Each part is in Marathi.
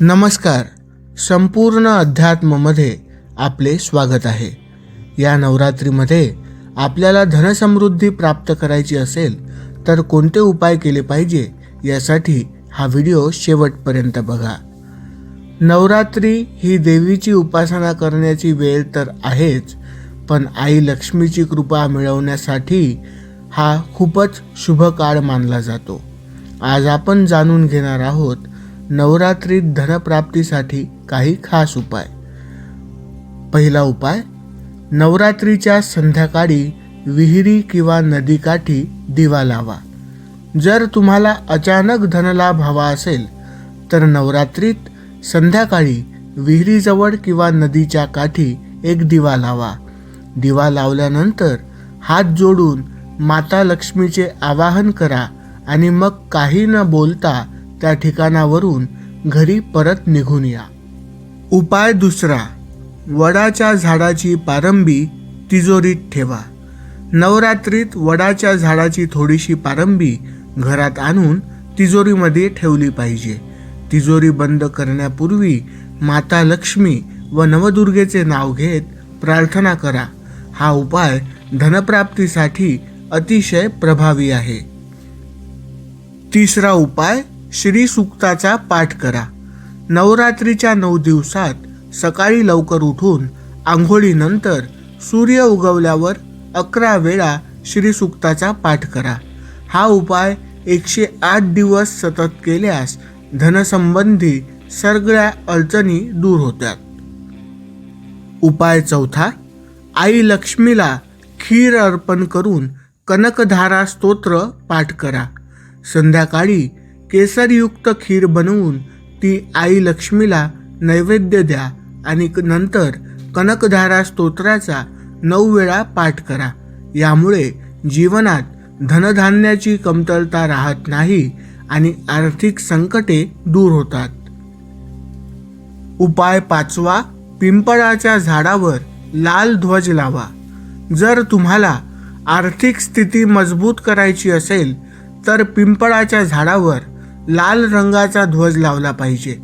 नमस्कार. संपूर्ण अध्यात्ममध्ये आपले स्वागत आहे. या नवरात्रीमध्ये आपल्याला धनसमृद्धी प्राप्त करायची असेल तर कोणते उपाय केले पाहिजे यासाठी हा व्हिडिओ शेवटपर्यंत बघा. नवरात्री ही देवीची उपासना करण्याची वेळ तर आहेच पण आई लक्ष्मीची कृपा मिळवण्यासाठी हा खूपच शुभ काळ मानला जातो. आज आपण जाणून घेणार आहोत नवरात्रीत धनप्राप्तीसाठी काही खास उपाय. पहिला उपाय नवरात्रीच्या संध्याकाळी विहिरी किंवा नदीकाठी दिवा लावा. जर तुम्हाला अचानक धनलाभ हवा असेल तर नवरात्रीत संध्याकाळी विहिरीजवळ किंवा नदीच्या काठी एक दिवा लावा. दिवा लावल्यानंतर हात जोडून माता लक्ष्मीचे आवाहन करा आणि मग काही न बोलता त्या ठिकाणावरून घरी परत निघून या. उपाय दुसरा वडाच्या झाडाची पारंबी तिजोरीत ठेवा. नवरात्रीत वडाच्या झाडाची थोडीशी पारंबी घरात आणून तिजोरीमध्ये ठेवली पाहिजे. तिजोरी बंद करण्यापूर्वी माता लक्ष्मी व नवदुर्गेचे नाव घेत प्रार्थना करा. हा उपाय धनप्राप्तीसाठी अतिशय प्रभावी आहे. तिसरा उपाय श्री सुक्ताचा पाठ करा. नवरात्रीच्या नऊ दिवसात सकाळी लवकर उठून आंघोळीनंतर सूर्य उगवल्यावर अकरा वेळा श्रीसुक्ताचा पाठ करा. हा उपाय एकशे आठ दिवस सतत केल्यास धनसंबंधी सगळ्या अडचणी दूर होतात. उपाय चौथा आई लक्ष्मीला खीर अर्पण करून कनकधारा स्तोत्र पाठ करा. संध्याकाळी केसरयुक्त खीर बनवून ती आई लक्ष्मीला नैवेद्य द्या आणि नंतर कनकधारा स्तोत्राचा नऊ वेळा पाठ करा. यामुळे जीवनात धनधान्याची कमतरता राहत नाही आणि आर्थिक संकटे दूर होतात. उपाय पाचवा पिंपळाच्या झाडावर लाल ध्वज लावा. जर तुम्हाला आर्थिक स्थिती मजबूत करायची असेल तर पिंपळाच्या झाडावर लाल रंगाचा ध्वज लावला पाहिजे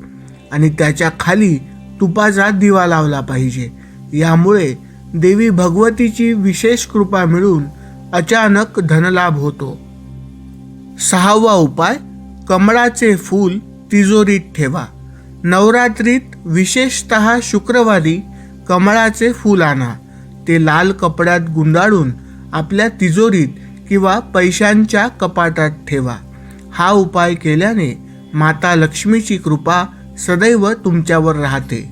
आणि त्याच्याखाली तुपाचा दिवा लावला पाहिजे. यामुळे देवी भगवतीची विशेष कृपा मिळून अचानक धनलाभ होतो. सहावा उपाय कमळाचे फूल तिजोरीत ठेवा. नवरात्रीत विशेषत शुक्रवारी कमळाचे फूल आणा. ते लाल कपड्यात गुंडाळून आपल्या तिजोरीत किंवा पैशांच्या कपाटात ठेवा. हा उपाय केल्याने माता लक्ष्मीची कृपा सदैव तुमच्यावर राहते.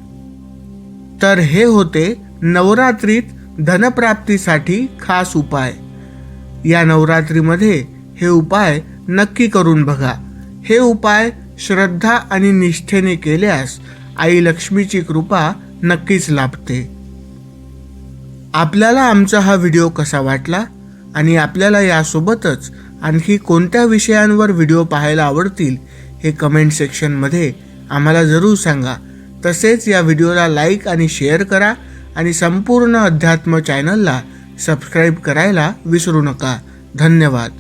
तर हे होते नवरात्रीत धनप्राप्तीसाठी खास उपाय. या नवरात्रीमध्ये हे उपाय नक्की करून बघा. हे उपाय श्रद्धा आणि निष्ठेने केल्यास आई लक्ष्मीची कृपा नक्कीच लाभते. आपल्याला आमचा हा व्हिडिओ कसा वाटला? आणि आपल्याला यासोबतच आणखी कोणत्या विषयांवर व्हिडिओ पाहायला आवडतील हे कमेंट सेक्शनमध्ये आम्हाला जरूर सांगा. तसेच या व्हिडिओला लाईक आणि शेअर करा आणि संपूर्ण अध्यात्म चॅनलला सबस्क्राईब करायला विसरू नका. धन्यवाद.